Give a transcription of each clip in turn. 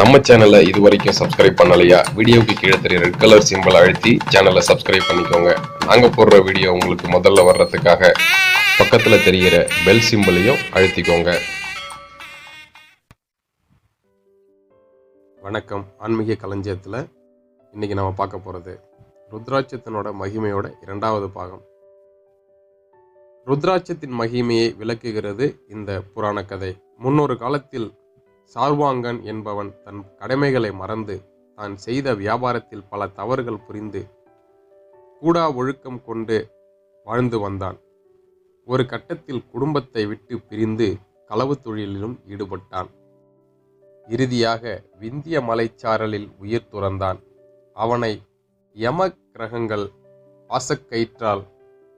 நம்ம சேனலை இது வரைக்கும் சப்ஸ்கிரைப் பண்ணலையா? வீடியோக்கு கீழே தெரிய ரெட் கலர் சிம்பிள் அழுத்தி சேனலை சப்ஸ்கிரைப் பண்ணிக்கோங்க. நாங்க போடுற வீடியோ உங்களுக்கு முதல்ல வர்றதுக்காக பக்கத்துல தெரிகிற பெல் சிம்பிளையும் அழுத்திக்கோங்க. வணக்கம். ஆன்மீக களஞ்சியத்தில் இன்னைக்கு நம்ம பார்க்க போகிறது ருத்ராட்சத்தினோட மகிமையோட இரண்டாவது பாகம். ருத்ராட்சத்தின் மகிமையை விளக்குகிறது இந்த புராண கதை முன்னொரு காலத்தில் சார்வாங்கன் என்பவன் தன் கடமைகளை மறந்து தான் செய்த வியாபாரத்தில் பல தவறுகள் புரிந்து கூடா ஒழுக்கம் கொண்டு வாழ்ந்து வந்தான். ஒரு கட்டத்தில் குடும்பத்தை விட்டு பிரிந்து களவு தொழிலிலும் ஈடுபட்டான். இறுதியாக விந்திய மலைச்சாரலில் உயிர் துறந்தான். அவனை யம கிரகங்கள் பாசக்கயிற்றால்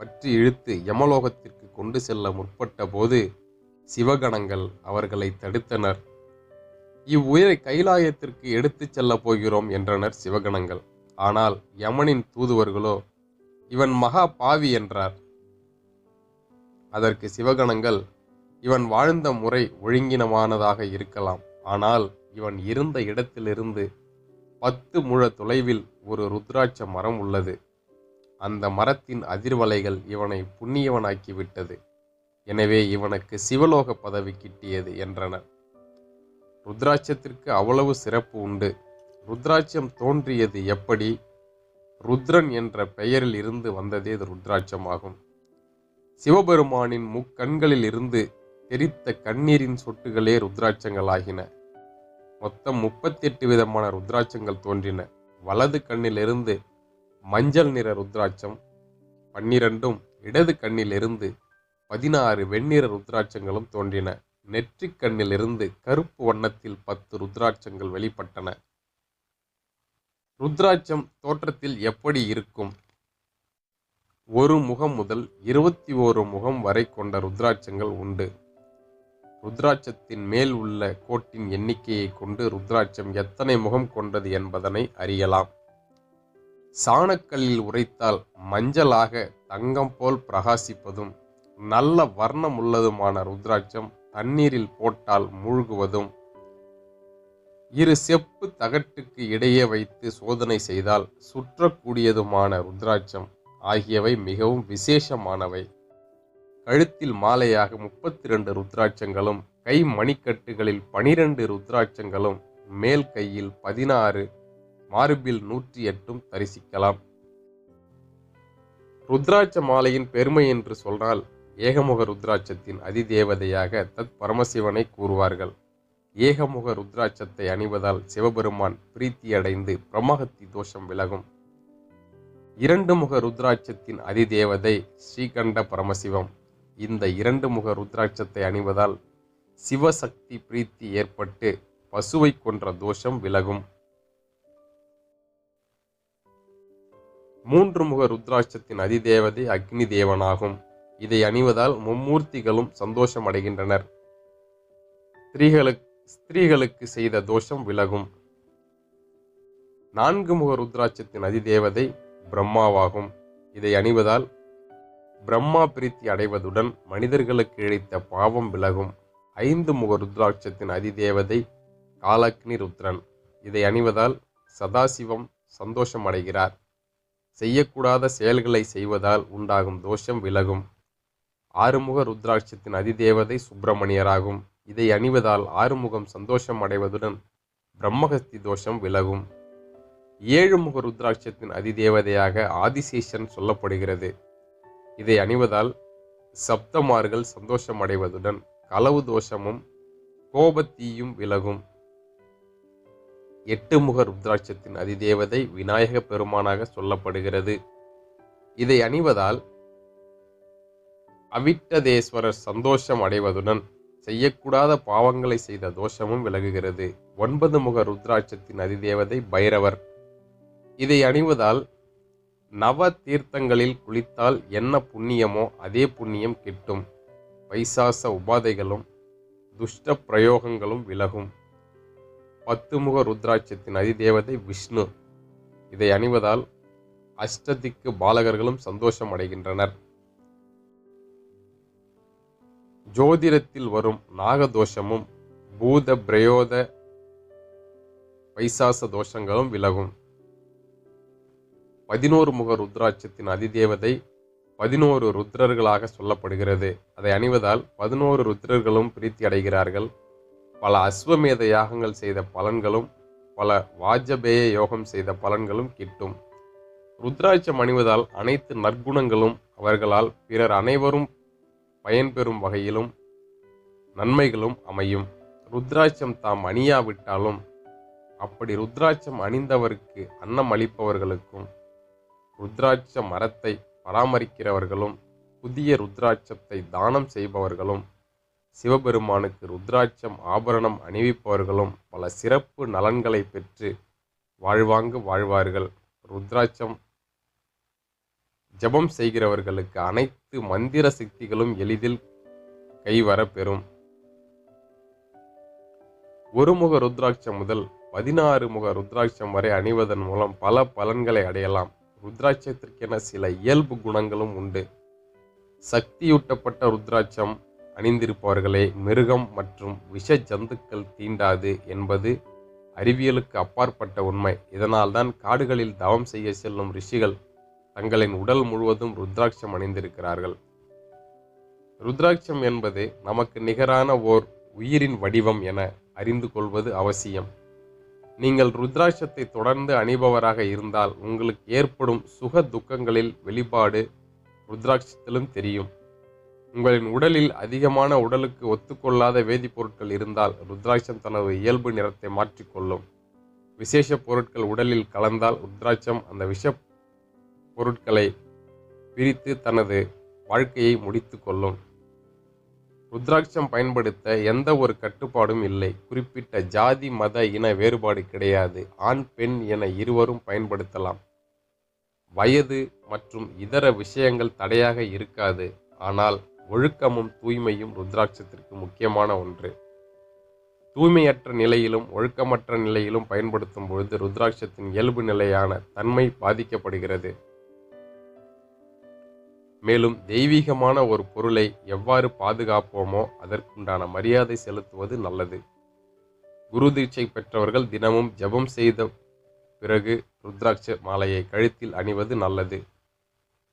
பற்றி இழுத்து யமலோகத்திற்கு கொண்டு செல்ல முற்பட்ட போது சிவகணங்கள் அவர்களை தடுத்தனர். இவ்வுயிரை கைலாயத்திற்கு எடுத்துச் செல்லப் போகிறோம் என்றனர் சிவகணங்கள். ஆனால் யமனின் தூதுவர்களோ இவன் மகா பாவி என்றார். அதற்கு சிவகணங்கள் இவன் வாழ்ந்த முறை ஒழுங்கினமானதாக இருக்கலாம். ஆனால் இவன் இருந்த இடத்திலிருந்து பத்து முழ தொலைவில் ஒரு ருத்ராட்ச மரம் உள்ளது. அந்த மரத்தின் அதிர்வலைகள் இவனை புண்ணியவனாக்கிவிட்டது. எனவே இவனுக்கு சிவலோக பதவி கிட்டியது என்றனர். ருத்ராட்சத்திற்கு அவ்வளவு சிறப்பு உண்டு. ருத்ராட்சம் தோன்றியது எப்படி? ருத்ரன் என்ற பெயரில் இருந்து வந்ததே இது ருத்ராட்சமாகும். சிவபெருமானின் முக்கண்களில் இருந்து தெரித்த கண்ணீரின் சொட்டுகளே ருத்ராட்சங்களாகின. மொத்தம் முப்பத்தெட்டு விதமான ருத்ராட்சங்கள் தோன்றின. வலது கண்ணிலிருந்து மஞ்சள் நிற ருத்ராட்சம் பன்னிரண்டும் இடது கண்ணிலிருந்து பதினாறு வெண்ணிற ருத்ராட்சங்களும் தோன்றின. நெற்றிக் கண்ணிலிருந்து கருப்பு வண்ணத்தில் பத்து ருத்ராட்சங்கள் வெளிப்பட்டன. ருத்ராட்சம் தோற்றத்தில் எப்படி இருக்கும்? ஒரு முகம் முதல் இருபத்தி ஓரு முகம் வரை கொண்ட ருத்ராட்சங்கள் உண்டு. ருத்ராட்சத்தின் மேல் உள்ள கோட்டின் எண்ணிக்கையை கொண்டு ருத்ராட்சம் எத்தனை முகம் கொண்டது என்பதனை அறியலாம். சாணக்கல்லில் உரைத்தால் மஞ்சளாக தங்கம் போல் பிரகாசிப்பதும் நல்ல வர்ணம் உள்ளதுமான ருத்ராட்சம் தண்ணீரில் போட்டால் மூழ்குவதும் இரு செப்பு தகட்டுக்கு இடையே வைத்து சோதனை செய்தால் சுற்றக்கூடியதுமான ருத்ராட்சம் ஆகியவை மிகவும் விசேஷமானவை. கழுத்தில் மாலையாக முப்பத்தி ரெண்டு ருத்ராட்சங்களும் கை மணிக்கட்டுகளில் பனிரெண்டு ருத்ராட்சங்களும் மேல் கையில் பதினாறு மார்பில் நூற்றி எட்டும் தரிசிக்கலாம். ருத்ராட்ச மாலையின் பெருமை என்று சொன்னால் ஏகமுக ருத்ராட்சத்தின் அதிதேவதையாக தத் பரமசிவனை கூறுவார்கள். ஏகமுக ருத்ராட்சத்தை அணிவதால் சிவபெருமான் பிரீத்தியடைந்து பிரம்மஹத்தி தோஷம் விலகும். இரண்டு முக ருத்ராட்சத்தின் அதிதேவதை ஸ்ரீகண்ட பரமசிவம். இந்த இரண்டு முக ருத்ராட்சத்தை அணிவதால் சிவசக்தி பிரீத்தி ஏற்பட்டு பசுவை கொன்ற தோஷம் விலகும். மூன்று முக ருத்ராட்சத்தின் அதிதேவதை அக்னி தேவனாகும். இதை அணிவதால் மும்மூர்த்திகளும் சந்தோஷம் அடைகின்றனர் ஸ்திரீகளுக்கு ஸ்திரீகளுக்கு செய்த தோஷம் விலகும். நான்கு முக ருத்ராட்சத்தின் அதிதேவதை பிரம்மாவாகும். இதை அணிவதால் பிரம்மா பிரீத்தி அடைவதுடன் மனிதர்களுக்கு இழைத்த பாவம் விலகும். ஐந்து முக ருத்ராட்சத்தின் அதிதேவதை காலக்னி ருத்ரன். இதை அணிவதால் சதாசிவம் சந்தோஷம் அடைகிறார் செய்யக்கூடாத செயல்களை செய்வதால் உண்டாகும் தோஷம் விலகும். ஆறுமுக ருத்ராட்சத்தின் அதிதேவதை சுப்பிரமணியராகும். இதை அணிவதால் ஆறுமுகம் சந்தோஷம் அடைவதுடன் பிரம்மஹஸ்தி தோஷம் விலகும். ஏழு முக ருத்ராட்சத்தின் அதிதேவதையாக ஆதிசேஷன் சொல்லப்படுகிறது. இதை அணிவதால் சப்தமார்கள் சந்தோஷம் அடைவதுடன் களவு தோஷமும் கோபத்தீயும் விலகும். எட்டு முக ருத்ராட்சத்தின் அதிதேவதை விநாயக பெருமானாக சொல்லப்படுகிறது. இதை அணிவதால் அவிட்டதேஸ்வரர் சந்தோஷம் அடைவதுடன் செய்யக்கூடாத பாவங்களை செய்த தோஷமும் விலகுகிறது. ஒன்பது முக ருத்ராட்சத்தின் அதிதேவதை பைரவர். இதை அணிவதால் நவ தீர்த்தங்களில் குளித்தால் என்ன புண்ணியமோ அதே புண்ணியம் கிட்டும். பைசாச உபாதைகளும் துஷ்ட பிரயோகங்களும் விலகும். பத்து முக ருத்ராட்சத்தின் அதிதேவதை விஷ்ணு. இதை அணிவதால் அஷ்டதிக்கு பாலகர்களும் சந்தோஷம் அடைகின்றனர். ஜோதிடத்தில் வரும் நாகதோஷமும் பூத பிரயோத பைசாச தோஷங்களும் விலகும். பதினோரு முக ருத்ராட்சத்தின் அதிதேவதை பதினோரு ருத்ரர்களாக சொல்லப்படுகிறது. அதை அணிவதால் பதினோரு ருத்ரர்களும் பிரீத்தி அடைகிறார்கள். பல அஸ்வமேத யாகங்கள் செய்த பலன்களும் பல வாஜபேய யோகம் செய்த பலன்களும் கிட்டும். ருத்ராட்சம் அணிவதால் அனைத்து நற்குணங்களும் அவர்களால் பிறர் அனைவரும் பயன்பெறும் வகையிலும் நன்மைகளும் அமையும். ருத்ராட்சம் தாம் அணியாவிட்டாலும் அப்படி ருத்ராட்சம் அணிந்தவருக்கு அன்னம் அளிப்பவர்களுக்கும் ருத்ராட்ச மரத்தை பராமரிக்கிறவர்களும் புதிய ருத்ராட்சத்தை தானம் செய்பவர்களும் சிவபெருமானுக்கு ருத்ராட்சம் ஆபரணம் அணிவிப்பவர்களும் பல சிறப்பு நலன்களை பெற்று வாழ்வாங்கு வாழ்வார்கள். ருத்ராட்சம் ஜபம் செய்கிறவர்களுக்கு அனைத்து அனைத்து மந்திர சக்திகளும் எளிதில் கைவரப்பெறும் ஒரு முக ருத்ராட்சம் முதல் பதினாறு முக ருத்ராட்சம் வரை அணிவதன் மூலம் பல பலன்களை அடையலாம். ருத்ராட்சத்திற்கென சில இயல்பு குணங்களும் உண்டு. சக்தியூட்டப்பட்ட ருத்ராட்சம் அணிந்திருப்பவர்களை மிருகம் மற்றும் விஷ ஜந்துக்கள் தீண்டாது என்பது அறிவியலுக்கு அப்பாற்பட்ட உண்மை. இதனால்தான் காடுகளில் தவம் செய்ய செல்லும் ரிஷிகள் தங்களின் உடல் முழுவதும் ருத்ராட்சம் அணிந்திருக்கிறார்கள். ருத்ராட்சம் என்பது நமக்கு நிகரான ஓர் உயிரின் வடிவம் என அறிந்து கொள்வது அவசியம். நீங்கள் ருத்ராட்சத்தை தொடர்ந்து அணிபவராக இருந்தால் உங்களுக்கு ஏற்படும் சுக துக்கங்களில் வெளிப்பாடு ருத்ராட்சத்திலும் தெரியும். உங்களின் உடலில் அதிகமான உடலுக்கு ஒத்துக்கொள்ளாத வேதிப்பொருட்கள் இருந்தால் ருத்ராட்சம் தனது இயல்பு நிறத்தை மாற்றிக்கொள்ளும். விசேஷ பொருட்கள் உடலில் கலந்தால் ருத்ராட்சம் அந்த விஷ பொருட்களை பிரித்து தனது வாழ்க்கையை முடித்து கொள்ளும். ருத்ராட்சம் பயன்படுத்த எந்த ஒரு கட்டுப்பாடும் இல்லை. குறிப்பிட்ட ஜாதி மத இன வேறுபாடு கிடையாது. ஆண் பெண் என இருவரும் பயன்படுத்தலாம். வயது மற்றும் இதர விஷயங்கள் தடையாக இருக்காது. ஆனால் ஒழுக்கமும் தூய்மையும் ருத்ராட்சத்திற்கு முக்கியமான ஒன்று. தூய்மையற்ற நிலையிலும் ஒழுக்கமற்ற நிலையிலும் பயன்படுத்தும் பொழுது ருத்ராட்சத்தின் இயல்பு நிலையான தன்மை பாதிக்கப்படுகிறது. மேலும் தெய்வீகமான ஒரு பொருளை எவ்வாறு பாதுகாப்போமோ அதற்குண்டான மரியாதை செலுத்துவது நல்லது. குரு தீட்சை பெற்றவர்கள் தினமும் ஜெபம் செய்த பிறகு ருத்ராட்ச மாலையை கழுத்தில் அணிவது நல்லது.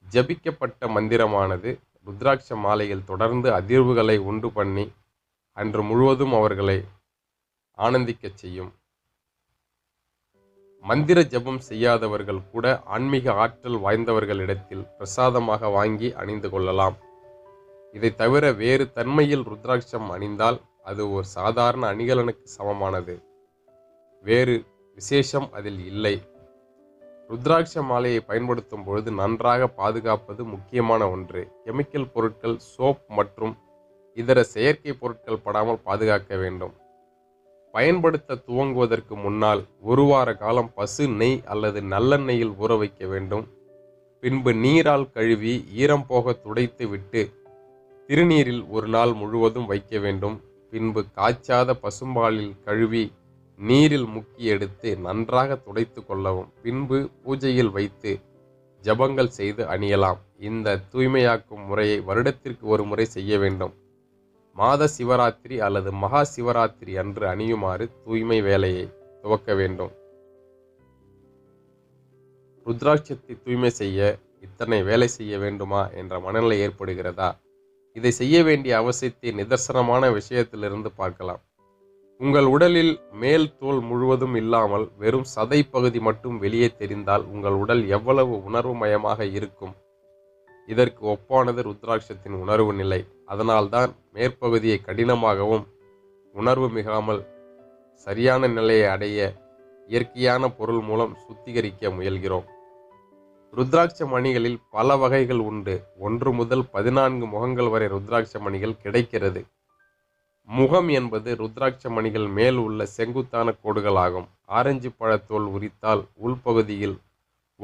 ஜபிக்கப்பட்ட மந்திரமானது ருத்ராட்ச மாலையில் தொடர்ந்து அதிர்வுகளை உண்டு பண்ணி அன்று முழுவதும் அவர்களை ஆனந்திக்கச் செய்யும். மந்திர ஜெபம் செய்யாதவர்கள் கூட ஆன்மீக ஆற்றல் வாய்ந்தவர்களிடத்தில் பிரசாதமாக வாங்கி அணிந்து கொள்ளலாம். இதை தவிர வேறு தன்மையில் ருத்ராட்சம் அணிந்தால் அது ஒரு சாதாரண அணிகலனுக்கு சமமானது. வேறு விசேஷம் அதில் இல்லை. ருத்ராட்ச மாலையை பயன்படுத்தும் பொழுது நன்றாக பாதுகாப்பது முக்கியமான ஒன்று. கெமிக்கல் பொருட்கள் சோப் மற்றும் இதர செயற்கை பொருட்கள் படாமல் பாதுகாக்க வேண்டும். பயன்படுத்த துவங்குவதற்கு முன்னால் ஒரு வார காலம் பசு நெய் அல்லது நல்லெண்ணெயில் ஊற வைக்க வேண்டும். பின்பு நீரால் கழுவி ஈரம் போக துடைத்து விட்டு திருநீரில் ஒரு நாள் முழுவதும் வைக்க வேண்டும். பின்பு காய்ச்சாத பசும்பாலில் கழுவி நீரில் முக்கி எடுத்து நன்றாக துடைத்து கொள்ளவும். பின்பு பூஜையில் வைத்து ஜபங்கள் செய்து அணியலாம். இந்த தூய்மையாக்கும் முறையை வருடத்திற்கு ஒரு முறை செய்ய வேண்டும். மாத சிவராத்திரி அல்லது மகா சிவராத்திரி அன்று அணியுமாறு தூய்மை வேலையை துவக்க வேண்டும். ருத்ராட்சத்தை தூய்மை செய்ய இத்தனை வேலை செய்ய வேண்டுமா என்ற மனநிலை ஏற்படுகிறதா? இதை செய்ய வேண்டிய அவசியத்தை நிதர்சனமான விஷயத்திலிருந்து பார்க்கலாம். உங்கள் உடலில் மேல் தோல் முழுவதும் இல்லாமல் வெறும் சதை பகுதி மட்டும் வெளியே தெரிந்தால் உங்கள் உடல் எவ்வளவு உணர்வு மயமாக இருக்கும்? இதற்கு ஒப்பானது ருத்ராட்சத்தின் உணர்வு நிலை. அதனால்தான் மேற்பகுதியை கடினமாகவும் உணர்வு மிகாமல் சரியான நிலையை அடைய இயற்கையான பொருள் மூலம் சுத்திகரிக்க முயல்கிறோம். ருத்ராட்ச மணிகளில் பல வகைகள் உண்டு. ஒன்று முதல் பதினான்கு முகங்கள் வரை ருத்ராட்ச மணிகள் கிடைக்கிறது. முகம் என்பது ருத்ராட்ச மணிகள் மேல் உள்ள செங்குத்தான கோடுகள் ஆகும் ஆரஞ்சு பழத்தோல் உரித்தால் உள்பகுதியில்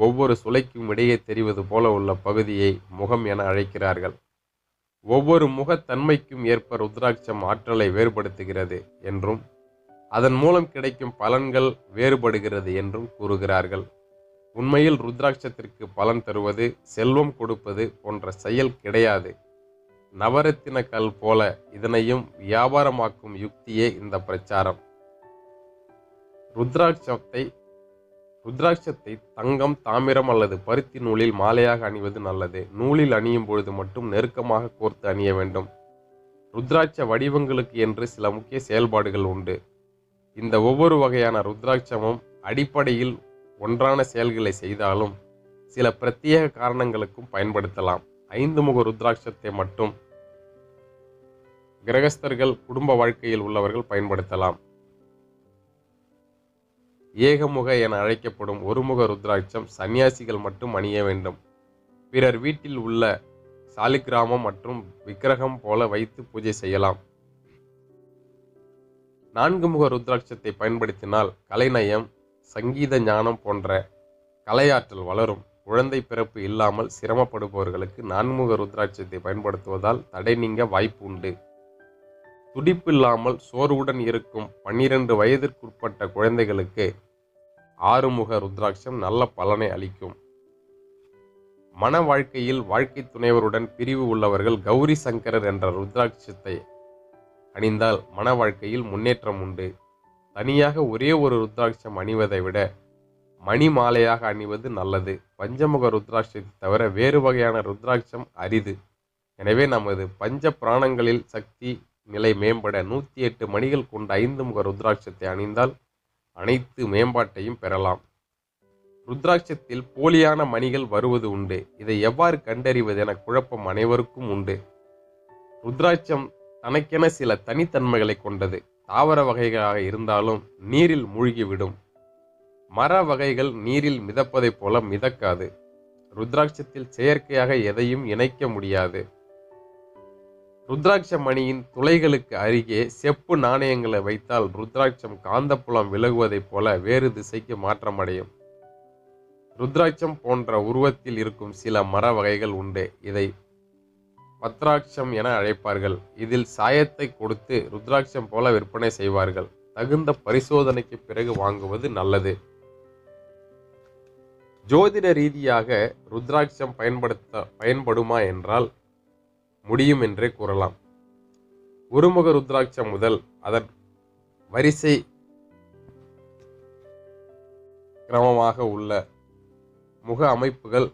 ஒவ்வொரு சுளைக்கும் இடையே தெரிவது போல உள்ள பகுதியை முகம் என அழைக்கிறார்கள். ஒவ்வொரு முகத்தன்மைக்கும் ஏற்ப ருத்ராட்சம் ஆற்றலை வேறுபடுத்துகிறது என்றும் அதன் மூலம் கிடைக்கும் பலன்கள் வேறுபடுகிறது என்றும் கூறுகிறார்கள். உண்மையில் ருத்ராட்சத்திற்கு பலன் தருவது செல்வம் கொடுப்பது போன்ற செயல் கிடையாது. நவரத்தின கல் போல இதனையும் வியாபாரமாக்கும் யுக்தியே இந்த பிரச்சாரம். ருத்ராட்சத்தை ருத்ராட்சத்தை தங்கம் தாமிரம் அல்லது பருத்தி நூலில் மாலையாக அணிவது நல்லது. நூலில் அணியும் பொழுது மட்டும் நெருக்கமாக கோர்த்து அணிய வேண்டும். ருத்ராட்ச வடிவங்களுக்கு என்று சில முக்கிய செயல்பாடுகள் உண்டு. இந்த ஒவ்வொரு வகையான ருத்ராட்சமும் அடிப்படையில் ஒன்றான செயல்களை செய்தாலும் சில பிரத்யேக காரணங்களுக்கும் பயன்படுத்தலாம். ஐந்து முக ருத்ராட்சத்தை மட்டும் கிரகஸ்தர்கள் குடும்ப வாழ்க்கையில் உள்ளவர்கள் பயன்படுத்தலாம். ஏகமுக என அழைக்கப்படும் ஒருமுக ருத்ராட்சம் சன்னியாசிகள் மட்டும் அணிய வேண்டும். பிறர் வீட்டில் உள்ள சாலிகிராமம் மற்றும் விக்கிரகம் போல வைத்து பூஜை செய்யலாம். நான்கு முக ருத்ராட்சத்தை பயன்படுத்தினால் கலைநயம் சங்கீத ஞானம் போன்ற கலையாற்றல் வளரும். குழந்தை பிறப்பு இல்லாமல் சிரமப்படுபவர்களுக்கு நான்முக ருத்ராட்சத்தை பயன்படுத்துவதால் தடை நீங்க வாய்ப்பு உண்டு. துடிப்பில்லாமல் சோர்வுடன் இருக்கும் பன்னிரண்டு வயதிற்குட்பட்ட குழந்தைகளுக்கு ஆறுமுக ருத்ராட்சம் நல்ல பலனை அளிக்கும். மன வாழ்க்கையில் வாழ்க்கை துணைவருடன் பிரிவு உள்ளவர்கள் கௌரி சங்கரர் என்ற ருத்ராட்சத்தை அணிந்தால் மன வாழ்க்கையில் முன்னேற்றம் உண்டு. தனியாக ஒரே ஒரு ருத்ராட்சம் அணிவதை விட மணி மாலையாக அணிவது நல்லது. பஞ்சமுக ருத்ராட்சத்தை தவிர வேறு வகையான ருத்ராட்சம் அரிது. எனவே நமது பஞ்ச பிராணங்களில் சக்தி நிலை மேம்பட நூற்றி எட்டு மணிகள் கொண்ட ஐந்து முக ருத்ராட்சத்தை அணிந்தால் அனைத்து மேம்பாட்டையும் பெறலாம். ருத்ராட்சத்தில் போலியான மணிகள் வருவது உண்டு. இதை எவ்வாறு கண்டறிவது என குழப்பம் அனைவருக்கும் உண்டு. ருத்ராட்சம் தனக்கென சில தனித்தன்மைகளை கொண்டது. தாவர வகைகளாக இருந்தாலும் நீரில் மூழ்கிவிடும். மர வகைகள் நீரில் மிதப்பதைப் போல மிதக்காது. ருத்ராட்சத்தில் செயற்கையாக எதையும் இணைக்க முடியாது. ருத்ராட்ச மணியின் துளைகளுக்கு அருகே செப்பு நாணயங்களை வைத்தால் ருத்ராட்சம் காந்தப்புலம் விலகுவதைப் போல வேறு திசைக்கு மாற்றமடையும். ருத்ராட்சம் போன்ற உருவத்தில் இருக்கும் சில மர வகைகள் உண்டு. இதை பத்ராட்சம் என அழைப்பார்கள். இதில் சாயத்தை கொடுத்து ருத்ராட்சம் போல விற்பனை செய்வார்கள். தகுந்த பரிசோதனைக்கு பிறகு வாங்குவது நல்லது. ஜோதிட ரீதியாக ருத்ராட்சம் பயன்படுத்த பயன்படுமா என்றால் முடியும் என்றே கூறலாம். ஒருமுக ருத்ராட்சம் முதல் அதன் வரிசை கிரமமாக உள்ள முக அமைப்புகள்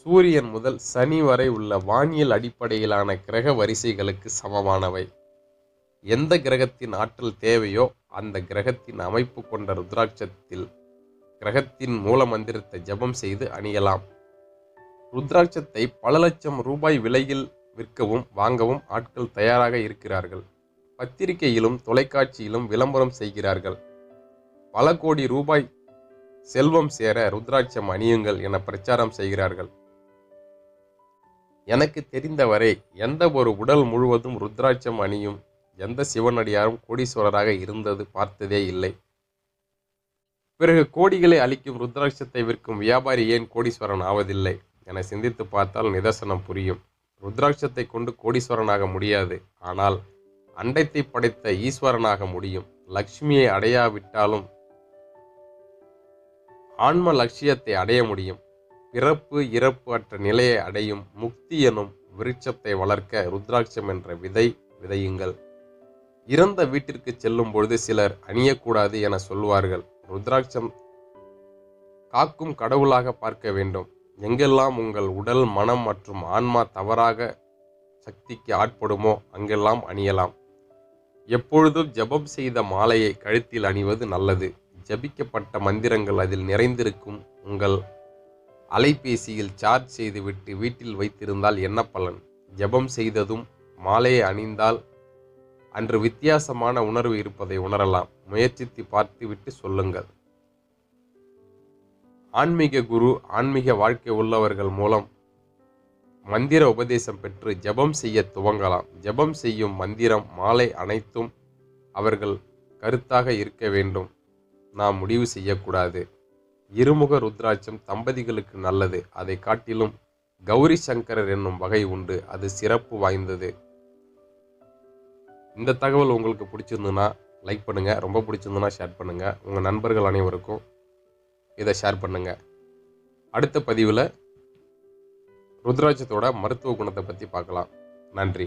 சூரியன் முதல் சனி வரை உள்ள வானியல் அடிப்படையிலான கிரக வரிசைகளுக்கு சமமானவை. எந்த கிரகத்தின் ஆற்றல் தேவையோ அந்த கிரகத்தின் அமைப்பு கொண்ட ருத்ராட்சத்தில் கிரகத்தின் மூல மந்திரத்தை ஜபம் செய்து அணியலாம். ருத்ராட்சத்தை பல லட்சம் ரூபாய் விலையில் விற்கவும் வாங்கவும் ஆட்கள் தயாராக இருக்கிறார்கள். பத்திரிகையிலும் தொலைக்காட்சியிலும் விளம்பரம் செய்கிறார்கள். பல கோடி ரூபாய் செல்வம் சேர ருத்ராட்சம் அணியுங்கள் என பிரச்சாரம் செய்கிறார்கள். எனக்கு தெரிந்தவரை எந்த ஒரு உடல் முழுவதும் ருத்ராட்சம் அணியும் எந்த சிவனடியாரும் கோடீஸ்வரராக இருந்தது பார்த்ததே இல்லை. பிறகு கோடிகளை அளிக்கும் ருத்ராட்சத்தை விற்கும் வியாபாரி ஏன் கோடீஸ்வரன் ஆவதில்லை? என சிந்தித்து பார்த்தால் நிதர்சனம் புரியும். ருத்ராட்சத்தை கொண்டு கோடீஸ்வரனாக முடியாது. ஆனால் அண்டத்தை படைத்த ஈஸ்வரனாக முடியும். லக்ஷ்மியை அடையாவிட்டாலும் ஆன்ம லட்சியத்தை அடைய முடியும். பிறப்பு இறப்பு அற்ற நிலையை அடையும் முக்தி எனும் விருட்சத்தை வளர்க்க ருத்ராட்சம் என்ற விதை விதையுங்கள். இறந்த வீட்டிற்கு செல்லும் பொழுது சிலர் அணியக்கூடாது என சொல்வார்கள். ருத்ராட்சம் காக்கும் கடவுளாக பார்க்க வேண்டும். எங்கெல்லாம் உங்கள் உடல் மனம் மற்றும் ஆன்மா தவறாக சக்திக்கு ஆட்படுமோ அங்கெல்லாம் அணியலாம். எப்பொழுதும் ஜெபம் செய்த மாலையை கழுத்தில் அணிவது நல்லது. ஜபிக்கப்பட்ட மந்திரங்கள் அதில் நிறைந்திருக்கும். உங்கள் அலைபேசியில் சார்ஜ் செய்துவிட்டு வீட்டில் வைத்திருந்தால் என்ன பலன்? ஜெபம் செய்ததும் மாலையை அணிந்தால் அன்று வித்தியாசமான உணர்வு இருப்பதை உணரலாம். முயற்சித்து பார்த்துவிட்டு சொல்லுங்கள். ஆன்மீக குரு ஆன்மீக வாழ்க்கை உள்ளவர்கள் மூலம் மந்திர உபதேசம் பெற்று ஜெபம் செய்ய துவங்கலாம். ஜெபம் செய்யும் மந்திரம் மாலை அனைத்தும் அவர்கள் கருத்தாக இருக்க வேண்டும். நாம் முடிவு செய்யக்கூடாது. இருமுக ருத்ராட்சம் தம்பதிகளுக்கு நல்லது. அதை காட்டிலும் கௌரி சங்கரர் என்னும் வகை உண்டு. அது சிறப்பு வாய்ந்தது. இந்த தகவல் உங்களுக்கு பிடிச்சிருந்துன்னா லைக் பண்ணுங்கள் ரொம்ப பிடிச்சிருந்துன்னா ஷேர் பண்ணுங்கள் உங்கள் நண்பர்கள் அனைவருக்கும் இதை ஷேர் பண்ணுங்கள் அடுத்த பதிவில் ருத்ராட்சத்தோட மருத்துவ குணத்தை பற்றி பார்க்கலாம். நன்றி.